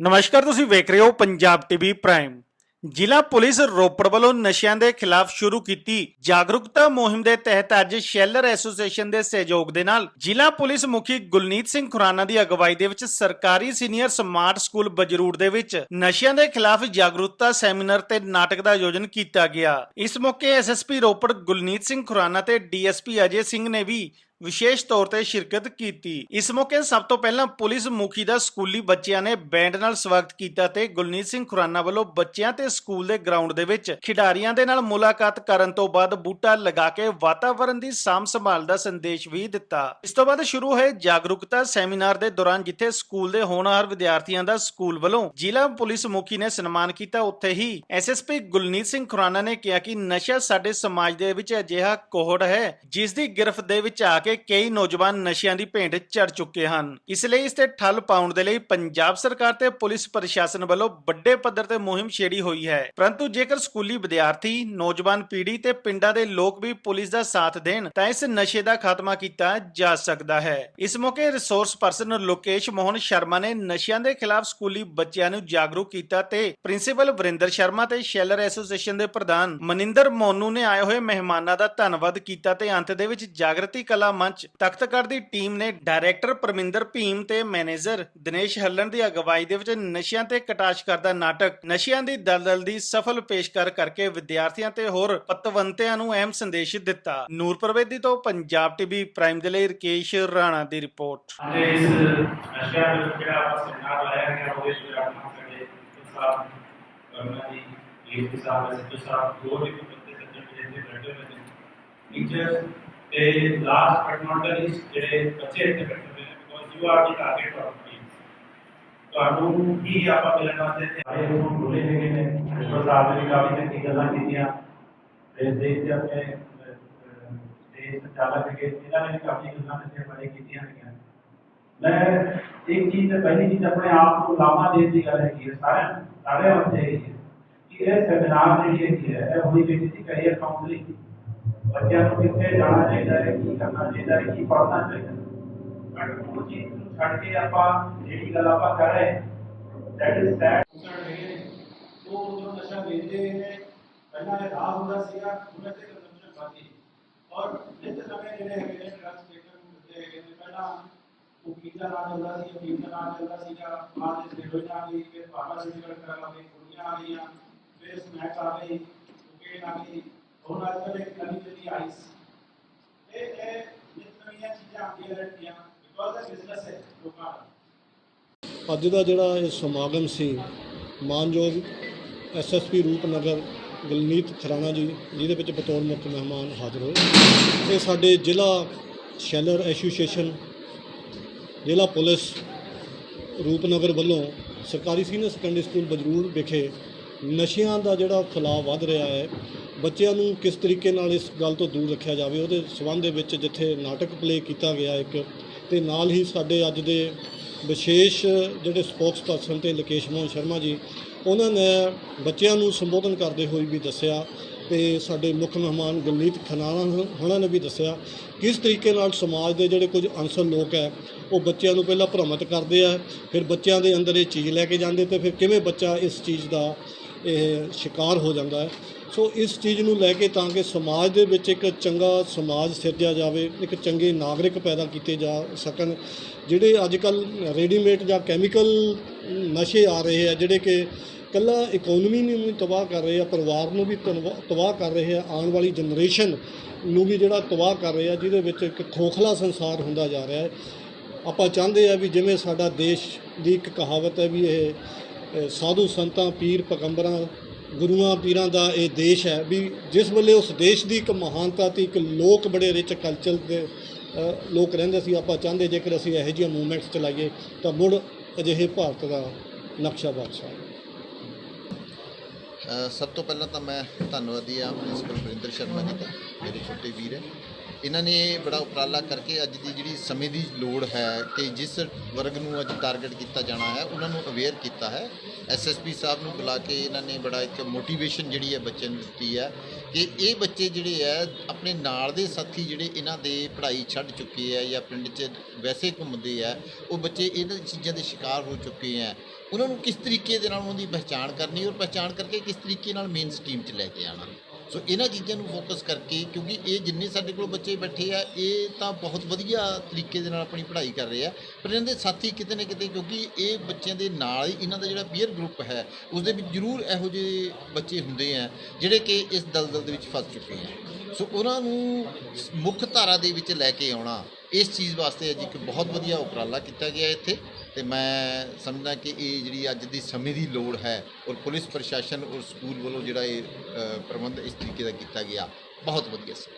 ਨਮਸਕਾਰ, ਤੁਸੀਂ ਵੇਖ ਰਹੇ ਹੋ ਪੰਜਾਬ ਟੀਵੀ ਪ੍ਰਾਈਮ ਜ਼ਿਲ੍ਹਾ ਪੁਲਿਸ ਰੋਪੜ ਵੱਲੋਂ ਨਸ਼ਿਆਂ ਦੇ ਖਿਲਾਫ ਸ਼ੁਰੂ ਕੀਤੀ ਜਾਗਰੂਕਤਾ ਮੁਹਿੰਮ ਦੇ ਤਹਿਤ ਅੱਜ ਸ਼ੈਲਰ ਐਸੋਸੀਏਸ਼ਨ ਦੇ ਸਹਿਯੋਗ ਦੇ ਨਾਲ ਜ਼ਿਲ੍ਹਾ ਪੁਲਿਸ ਮੁਖੀ ਗੁਲਨੀਤ ਸਿੰਘ ਖੁਰਾਨਾ ਦੀ ਅਗਵਾਈ ਦੇ ਵਿੱਚ ਸਰਕਾਰੀ ਸੀਨੀਅਰ ਸਮਾਰਟ ਸਕੂਲ ਬਜਰੂਰ ਦੇ ਵਿੱਚ ਨਸ਼ਿਆਂ ਦੇ ਖਿਲਾਫ ਜਾਗਰੂਕਤਾ ਸੈਮੀਨਾਰ ਤੇ ਨਾਟਕ ਦਾ ਆਯੋਜਨ ਕੀਤਾ ਗਿਆ। ਇਸ ਮੌਕੇ ਐਸਐਸਪੀ ਰੋਪੜ ਗੁਲਨੀਤ ਸਿੰਘ ਖੁਰਾਨਾ ਤੇ ਡੀਐਸਪੀ ਅਜੇ ਸਿੰਘ ਨੇ ਵੀ ਵਿਸ਼ੇਸ਼ ਤੌਰ ਤੇ ਸ਼ਿਰਕਤ ਕੀਤੀ। ਇਸ ਮੌਕੇ ਸਭ ਤੋਂ ਪਹਿਲਾਂ ਪੁਲਿਸ ਮੁਖੀ ਦਾ ਸਕੂਲੀ ਬੱਚਿਆਂ ਨੇ ਬੈਂਡ ਨਾਲ ਸਵਾਗਤ ਕੀਤਾ ਤੇ ਗੁਲਨੀਤ ਸਿੰਘ ਖੁਰਾਨਾ ਵੱਲੋਂ ਬੱਚਿਆਂ ਤੇ ਸਕੂਲ ਦੇ ਗਰਾਊਂਡ ਦੇ ਵਿੱਚ ਖਿਡਾਰੀਆਂ ਦੇ ਨਾਲ ਮੁਲਾਕਾਤ ਕਰਨ ਤੋਂ ਬਾਅਦ ਬੂਟਾ ਲਗਾ ਕੇ ਵਾਤਾਵਰਣ ਦੀ ਸਾਂਭ ਸੰਭਾਲ ਦਾ ਸੰਦੇਸ਼ ਵੀ ਦਿੱਤਾ। ਇਸ ਤੋਂ ਬਾਅਦ ਸ਼ੁਰੂ ਹੋਏ ਜਾਗਰੂਕਤਾ ਸੈਮੀਨਾਰ ਦੇ ਦੌਰਾਨ ਜਿੱਥੇ ਸਕੂਲ ਦੇ ਹੋਣਹਾਰ ਵਿਦਿਆਰਥੀਆਂ ਦਾ ਸਕੂਲ ਵੱਲੋਂ ਜ਼ਿਲ੍ਹਾ ਪੁਲਿਸ ਮੁਖੀ ਨੇ ਸਨਮਾਨ ਕੀਤਾ, ਉੱਥੇ ਹੀ ਐਸਐਸਪੀ ਗੁਲਨੀਤ ਸਿੰਘ ਖੁਰਾਨਾ ਨੇ ਕਿਹਾ ਕਿ ਨਸ਼ਾ ਸਾਡੇ ਸਮਾਜ ਦੇ ਵਿੱਚ ਅਜਿਹਾ ਕੋਹੜ ਹੈ, ਜਿਸ ਦੀ ਗਿਰਫਤ ਦੇ ਵਿੱਚ ਆ ਕੇ ਕਈ ਨੌਜਵਾਨ ਨਸ਼ਿਆਂ ਦੀ ਭੇਂਟ ਚੜ ਚੁੱਕੇ ਹਨ। ਇਸ ਲਈ ਇਸ ਤੇ ਠੱਲ ਪਾਉਣ ਦੇ ਲਈ ਪੰਜਾਬ ਸਰਕਾਰ ਤੇ ਪੁਲਿਸ ਪ੍ਰਸ਼ਾਸਨ ਵੱਲੋਂ ਵੱਡੇ ਪੱਧਰ ਤੇ ਮੁਹਿੰਮ ਛੇੜੀ ਹੋਈ ਹੈ। ਪਰੰਤੂ ਜੇਕਰ ਸਕੂਲੀ ਵਿਦਿਆਰਥੀ, ਨੌਜਵਾਨ ਪੀੜ੍ਹੀ ਤੇ ਪਿੰਡਾਂ ਦੇ ਲੋਕ ਵੀ ਪੁਲਿਸ ਦਾ ਸਾਥ ਦੇਣ, ਤਾਂ ਇਸ ਨਸ਼ੇ ਦਾ ਖਾਤਮਾ ਕੀਤਾ ਜਾ ਸਕਦਾ ਹੈ। ਇਸ ਮੌਕੇ ਰਿਸੋਰਸ ਪਰਸਨ ਲੋਕੇਸ਼ ਮੋਹਨ ਸ਼ਰਮਾ ਨੇ ਨਸ਼ਿਆਂ ਦੇ ਖਿਲਾਫ ਸਕੂਲੀ ਬੱਚਿਆਂ ਨੂੰ ਜਾਗਰੂਕ ਕੀਤਾ ਤੇ ਪ੍ਰਿੰਸੀਪਲ ਵਰਿੰਦਰ ਸ਼ਰਮਾ ਤੇ ਸ਼ੈਲਰ ਐਸੋਸੀਏਸ਼ਨ ਦੇ ਪ੍ਰਧਾਨ ਮਨਿੰਦਰ ਮੋਨੂ ਨੇ ਆਏ ਹੋਏ ਮਹਿਮਾਨਾਂ ਦਾ ਧੰਨਵਾਦ ਕੀਤਾ ਤੇ ਅੰਤ ਦੇ ਵਿੱਚ ਜਾਗਰਤੀ ਕਲਾ ਮੰਚ ਤਖਤਗੜ੍ਹ ਦੀ ਟੀਮ ਨੇ ਡਾਇਰੈਕਟਰ ਪਰਮਿੰਦਰ ਭੀਮ ਤੇ ਮੈਨੇਜਰ ਦਿਨੇਸ਼ ਹੱਲਣ ਦੀ ਅਗਵਾਈ ਦੇ ਵਿੱਚ ਨਸ਼ਿਆਂ ਤੇ ਕਟਾਸ਼ ਕਰਦਾ ਨਾਟਕ, ਨਸ਼ਿਆਂ ਦੀ ਦਲਦਲ ਦੀ ਸਫਲ ਪੇਸ਼ਕਾਰ ਕਰਕੇ ਵਿਦਿਆਰਥੀਆਂ ਤੇ ਹੋਰ ਪਤਵੰਤਿਆਂ ਨੂੰ ਅਹਿਮ ਸੰਦੇਸ਼ ਦਿੱਤਾ। ਨੂਰ ਪ੍ਰਵੇਦੀ ਤੋਂ ਪੰਜਾਬ ਟੀਵੀ ਪ੍ਰਾਈਮ ਦੇ ਲਈ ਰਕੇਸ਼ ਰਾਣਾ ਦੀ ਰਿਪੋਰਟ। ਅਤੇ ਇਸ ਨਸ਼ਿਆਂ ਵਿਰੁੱਧ ਜਿਹੜਾ ਆਪਾਂ ਸੈਮੀਨਾਰ ਲਾਇਆ ਗਿਆ, ਉਹਦੇ ਵਿੱਚ ਆਪਣਾ ਸਾਡੇ ਸਾਹਿਬ ਕਰਨਾ ਜੀ ਡੀਐਸਪੀ ਸਾਹਿਬ ਐਸਪੀ ਸਾਹਿਬ ਹੋਰ ਵੀ ਬੰਦੇ ਸੱਜਣ ਜਿਹੜੇ ਬੈਠੇ ਹੋਏ ਨੇ। ਟੀਚਰਸ ਤੇ last but not the least ਜਿਹੜੇ ਬੱਚੇ ਇੱਥੇ ਬੈਠੇ ਹੋਏ ਨੇ because you are the target of team ਤੁਹਾਨੂੰ ਹੀ ਆਪਾਂ ਮਿਲਣ ਵਾਸਤੇ ਇੱਥੇ ਆਏ ਹੋ। ਬੋਲੇ ਹੈਗੇ ਨੇ ਐਸਪੀ ਸਾਹਿਬ ਨੇ ਵੀ ਕਾਫੀ ਚੰਗੀ ਗੱਲਾਂ ਕੀਤੀਆਂ। ਤੇ ਦੇਸ਼ ਦੇ ਆਪਣੇ ਸਟੇਜ ਸੰਚਾਲਕ ਹੈਗੇ ਇਹਨਾਂ ਨੇ ਵੀ ਕਾਫੀ ਗੱਲਾਂ ਇੱਥੇ ਬਾਰੇ ਕੀਤੀਆਂ ਹੈਗੀਆਂ। ਮੈਂ ਇੱਕ ਚੀਜ਼ ਤੇ ਪਹਿਲੀ ਚੀਜ਼ ਆਪਣੇ ਆਪ ਨੂੰ ਲਾਮਾ ਦੇਣ ਦੀ ਗੱਲ ਹੈਗੀ ਹੈ ਸਾਰਿਆਂ ਨੂੰ, ਸਾਰਿਆਂ ਵਾਸਤੇ ਹੈਗੀ ਹੈ ਕਿ ਇਹ ਸੈਮੀਨਾਰ ਜਿਹੜੀ ਹੈਗੀ ਹੈ ਇਹ ਹੋਣੀ ਚਾਹੀਦੀ ਸੀ ਕੈਰੀਅਰ ਕਾਉਂਸਲਿੰਗ ਬੱਚਿਆਂ ਨੂੰ ਕਿੱਥੇ ਜਾਣਾ ਚਾਹੀਦਾ ਹੈ, ਕੀ ਕਰਨਾ ਚਾਹੀਦਾ ਹੈ, ਕੀ ਪੜ੍ਹਨਾ ਚਾਹੀਦਾ ਹੈ। ਬਟ ਉਹ ਚੀਜ਼ ਨੂੰ ਛੱਡ ਕੇ ਆਪਾਂ ਜਿਹੜੀ ਗੱਲ ਆਪਾਂ ਕਰ ਰਹੇ ਦੈਟ ਇਜ਼ ਦੈਟ ਉਹ ਉਦੋਂ ਨਸ਼ਾ ਵੇਚਦੇ ਨੇ, ਪਹਿਲਾਂ ਇਹ ਰਾਹ ਹੁੰਦਾ ਸੀਗਾ ਉਹਨਾਂ ਤੇ ਕੰਜ਼ੰਪਸ਼ਨ ਬਾਕੀ ਔਰ ਨਿਤ ਨਵੇਂ ਜਿਹੜੇ ਹੈਗੇ ਨੇ ਡਰੱਗਸ ਵੇਚਣ ਨੂੰ ਦਿੰਦੇ ਹੈਗੇ ਨੇ, ਪਹਿਲਾਂ ਉਹ ਪੀਜ਼ਾ ਨਾਂ ਚੱਲਦਾ ਸੀ, ਪੀਜ਼ਾ ਨਾਂ ਚੱਲਦਾ ਸੀਗਾ। ਬਾਅਦ ਵਿੱਚ ਹੈਰੋਇਨ ਆ ਗਈ, ਫਿਰ ਫਾਰਮਾਸਿਊਟੀਕਲ ਡਰੱਗ ਆ ਗਈ ਕੁੜੀਆਂ ਆ ਗਈਆਂ, ਫਿਰ ਸਮੈਕ ਆ ਗਈ ਕੋਕੇਨ ਆ ਗਈ ਹੁਣ ਅੱਜ ਕੱਲ੍ਹ ਇੱਕ ਨਵੀਂ ਜਿਹੜੀ ਆਈਸ ਇਹ ਇਹ ਨਵੀਆਂ ਚੀਜ਼ਾਂ ਆਉਂਦੀਆਂ ਰਹਿੰਦੀਆਂ ਬਿਕੋਜ਼ ਇਹ ਬਿਜ਼ਨਸ ਹੈ ਲੋਕਾਂ ਦਾ। ਅੱਜ ਦਾ ਜਿਹੜਾ ਇਹ ਸਮਾਗਮ ਸੀ, ਮਾਨਯੋਗ ਐਸਐਸਪੀ ਰੂਪਨਗਰ ਗਲਨੀਤ ਖਰਾਣਾ ਜੀ, ਜਿਹਦੇ ਵਿੱਚ ਬਤੌਰ ਮੁੱਖ ਮਹਿਮਾਨ ਹਾਜ਼ਰ ਹੋਏ। ਇਹ ਸਾਡੇ ਜ਼ਿਲ੍ਹਾ ਸ਼ੈਲਰ ਐਸੋਸੀਏਸ਼ਨ, ਜ਼ਿਲ੍ਹਾ ਪੁਲਿਸ ਰੂਪਨਗਰ ਵੱਲੋਂ ਸਰਕਾਰੀ ਸੀਨੀਅਰ ਸੈਕੰਡਰੀ ਸਕੂਲ ਬਜਰੂਰ ਵਿਖੇ ਨਸ਼ਿਆਂ ਦਾ ਜਿਹੜਾ ਫੈਲਾਅ ਵੱਧ ਰਿਹਾ ਹੈ ਬੱਚਿਆਂ ਨੂੰ ਕਿਸ ਤਰੀਕੇ ਨਾਲ ਇਸ ਗੱਲ ਤੋਂ ਦੂਰ ਰੱਖਿਆ ਜਾਵੇ, ਉਹਦੇ ਸਬੰਧ ਦੇ ਵਿੱਚ ਜਿੱਥੇ ਨਾਟਕ ਪਲੇ ਕੀਤਾ ਗਿਆ ਇੱਕ, ਤੇ ਨਾਲ ਹੀ ਸਾਡੇ ਅੱਜ ਦੇ ਵਿਸ਼ੇਸ਼ ਜਿਹੜੇ ਸਪੋਕਸ ਪਰਸਨ ਤੇ ਲਕੇਸ਼ ਮੋਹਨ ਸ਼ਰਮਾ ਜੀ, ਉਹਨਾਂ ਨੇ ਬੱਚਿਆਂ ਨੂੰ ਸੰਬੋਧਨ ਕਰਦੇ ਹੋਏ ਵੀ ਦੱਸਿਆ ਤੇ ਸਾਡੇ ਮੁੱਖ ਮਹਿਮਾਨ ਗਲਨੀਤ ਖਨਾਣਾ ਉਹਨਾਂ ਨੇ ਵੀ ਦੱਸਿਆ ਕਿਸ ਤਰੀਕੇ ਨਾਲ ਸਮਾਜ ਦੇ ਜਿਹੜੇ ਕੁਝ ਅਨਸਰ ਲੋਕ ਹੈ, ਉਹ ਬੱਚਿਆਂ ਨੂੰ ਪਹਿਲਾਂ ਭ੍ਰਮਿਤ ਕਰਦੇ ਆ, ਫਿਰ ਬੱਚਿਆਂ ਦੇ ਅੰਦਰ ਇਹ ਚੀਜ਼ ਲੈ ਕੇ ਜਾਂਦੇ ਤੇ ਫਿਰ ਕਿਵੇਂ ਬੱਚਾ ਇਸ ਚੀਜ਼ ਦਾ ਇਹ ਸ਼ਿਕਾਰ ਹੋ ਜਾਂਦਾ ਹੈ। ਸੋ ਇਸ ਚੀਜ਼ ਨੂੰ ਲੈ ਕੇ ਤਾਂ ਕਿ ਸਮਾਜ ਦੇ ਵਿੱਚ ਇੱਕ ਚੰਗਾ ਸਮਾਜ ਸਿਰਜਿਆ ਜਾਵੇ, ਇੱਕ ਚੰਗੇ ਨਾਗਰਿਕ ਪੈਦਾ ਕੀਤੇ ਜਾ ਸਕਣ, ਜਿਹੜੇ ਅੱਜ ਕੱਲ ਰੈਡੀਮੇਡ ਜਾਂ ਕੈਮੀਕਲ ਨਸ਼ੇ ਆ ਰਹੇ ਆ, ਜਿਹੜੇ ਕਿ ਕੱਲਾ ਇਕਨੋਮੀ ਨੂੰ ਵੀ ਤਬਾਹ ਕਰ ਰਹੇ ਆ, ਪਰਿਵਾਰ ਨੂੰ ਵੀ ਤਨਵਾ- ਤਬਾਹ ਕਰ ਰਹੇ ਆ, ਆਉਣ ਵਾਲੀ ਜਨਰੇਸ਼ਨ ਨੂੰ ਵੀ ਜਿਹੜਾ ਤਬਾਹ ਕਰ ਰਹੇ ਆ, ਜਿਹਦੇ ਵਿੱਚ ਇੱਕ ਖੋਖਲਾ ਸੰਸਾਰ ਹੁੰਦਾ ਜਾ ਰਿਹਾ ਹੈ। ਆਪਾਂ ਚਾਹੁੰਦੇ ਆ ਵੀ ਜਿਵੇਂ ਸਾਡਾ ਦੇਸ਼ ਦੀ ਇੱਕ ਕਹਾਵਤ ਹੈ ਵੀ ਇਹ ਸਾਧੂ ਸੰਤਾਂ, ਪੀਰ ਪਗੰਬਰਾਂ, ਗੁਰੂਆਂ ਪੀਰਾਂ ਦਾ ਇਹ ਦੇਸ਼ ਹੈ ਵੀ ਜਿਸ ਵੇਲੇ ਉਸ ਦੇਸ਼ ਦੀ ਇੱਕ ਮਹਾਨਤਾ ਤੇ ਇੱਕ ਲੋਕ ਬੜੇ ਰਿਚ ਕਲਚਰ ਦੇ ਲੋਕ ਰਹਿੰਦੇ ਸੀ, ਆਪਾਂ ਚਾਹੁੰਦੇ ਜੇਕਰ ਅਸੀਂ ਇਹੋ ਜਿਹੀਆਂ ਮੂਵਮੈਂਟਸ ਚਲਾਈਏ, ਤਾਂ ਮੁੜ ਅਜਿਹੇ ਭਾਰਤ ਦਾ ਨਕਸ਼ਾ ਬਾਦਸ਼ਾਹ। ਸਭ ਤੋਂ ਪਹਿਲਾਂ ਤਾਂ ਮੈਂ ਧੰਨਵਾਦੀ ਆ ਪ੍ਰਿੰਸੀਪਲ ਵਰਿੰਦਰ ਸ਼ਰਮਾ ਜੀ ਦਾ, ਮੇਰੇ ਛੋਟੇ ਵੀਰ ਹੈ। ਇਹਨਾਂ ਨੇ ਬੜਾ ਉਪਰਾਲਾ ਕਰਕੇ ਅੱਜ ਦੀ ਜਿਹੜੀ ਸਮੇਂ ਦੀ ਲੋੜ ਹੈ ਕਿ ਜਿਸ ਵਰਗ ਨੂੰ ਅੱਜ ਟਾਰਗੇਟ ਕੀਤਾ ਜਾਣਾ ਹੈ, ਉਹਨਾਂ ਨੂੰ ਅਵੇਅਰ ਕੀਤਾ ਹੈ। ਐਸਐਸਪੀ ਸਾਹਿਬ ਨੂੰ ਬੁਲਾ ਕੇ ਇਹਨਾਂ ਨੇ ਬੜਾ ਇੱਕ ਮੋਟੀਵੇਸ਼ਨ ਜਿਹੜੀ ਹੈ ਬੱਚਿਆਂ ਨੂੰ ਦਿੱਤੀ ਹੈ ਕਿ ਇਹ ਬੱਚੇ ਜਿਹੜੇ ਹੈ, ਆਪਣੇ ਨਾਲ ਦੇ ਸਾਥੀ ਜਿਹੜੇ ਇਹਨਾਂ ਦੇ ਪੜ੍ਹਾਈ ਛੱਡ ਚੁੱਕੇ ਆ ਜਾਂ ਪਿੰਡ 'ਚ ਵੈਸੇ ਘੁੰਮਦੇ ਆ ਉਹ ਬੱਚੇ ਇਹਨਾਂ ਚੀਜ਼ਾਂ ਦੇ ਸ਼ਿਕਾਰ ਹੋ ਚੁੱਕੇ ਆ ਉਹਨਾਂ ਨੂੰ ਕਿਸ ਤਰੀਕੇ ਦੇ ਨਾਲ ਉਹਨਾਂ ਦੀ ਪਹਿਚਾਣ ਕਰਨੀ ਔਰ ਪਹਿਚਾਣ ਕਰਕੇ ਕਿਸ ਤਰੀਕੇ ਨਾਲ ਮੇਨ ਸਟ੍ਰੀਮ 'ਚ ਲੈ ਕੇ ਆਉਣਾ। ਸੋ ਇਹਨਾਂ ਚੀਜ਼ਾਂ ਨੂੰ ਫੋਕਸ ਕਰਕੇ, ਕਿਉਂਕਿ ਇਹ ਜਿੰਨੇ ਸਾਡੇ ਕੋਲ ਬੱਚੇ ਬੈਠੇ ਆ, ਇਹ ਤਾਂ ਬਹੁਤ ਵਧੀਆ ਤਰੀਕੇ ਦੇ ਨਾਲ ਆਪਣੀ ਪੜ੍ਹਾਈ ਕਰ ਰਹੇ ਆ। ਪਰ ਇਹਨਾਂ ਦੇ ਸਾਥੀ ਕਿਤੇ ਨਾ ਕਿਤੇ, ਕਿਉਂਕਿ ਇਹ ਬੱਚਿਆਂ ਦੇ ਨਾਲ ਹੀ ਇਹਨਾਂ ਦਾ ਜਿਹੜਾ ਪੀਅਰ ਗਰੁੱਪ ਹੈ ਉਸ ਦੇ ਵਿੱਚ ਜ਼ਰੂਰ ਇਹੋ ਜਿਹੇ ਬੱਚੇ ਹੁੰਦੇ ਆ, ਜਿਹੜੇ ਕਿ ਇਸ ਦਲਦਲ ਦੇ ਵਿੱਚ ਫਸ ਚੁੱਕੇ ਆ। ਸੋ ਉਹਨਾਂ ਨੂੰ ਮੁੱਖ ਧਾਰਾ ਦੇ ਵਿੱਚ ਲੈ ਕੇ ਆਉਣਾ, ਇਸ ਚੀਜ਼ ਵਾਸਤੇ ਅੱਜ ਇੱਕ ਬਹੁਤ ਵਧੀਆ ਉਪਰਾਲਾ ਕੀਤਾ ਗਿਆ ਇੱਥੇ। ਤੇ ਮੈਂ ਸਮਝਦਾ ਕਿ ਇਹ ਜਿਹੜੀ ਅੱਜ ਦੀ ਸਮੇਂ ਦੀ ਲੋੜ ਹੈ ਔਰ ਪੁਲਿਸ ਪ੍ਰਸ਼ਾਸਨ ਔਰ ਸਕੂਲ ਵੱਲੋਂ ਜਿਹੜਾ ਇਹ ਪ੍ਰਬੰਧ ਇਸ ਤਰੀਕੇ ਦਾ ਕੀਤਾ ਗਿਆ। ਬਹੁਤ ਵਧੀਆ ਸੀ।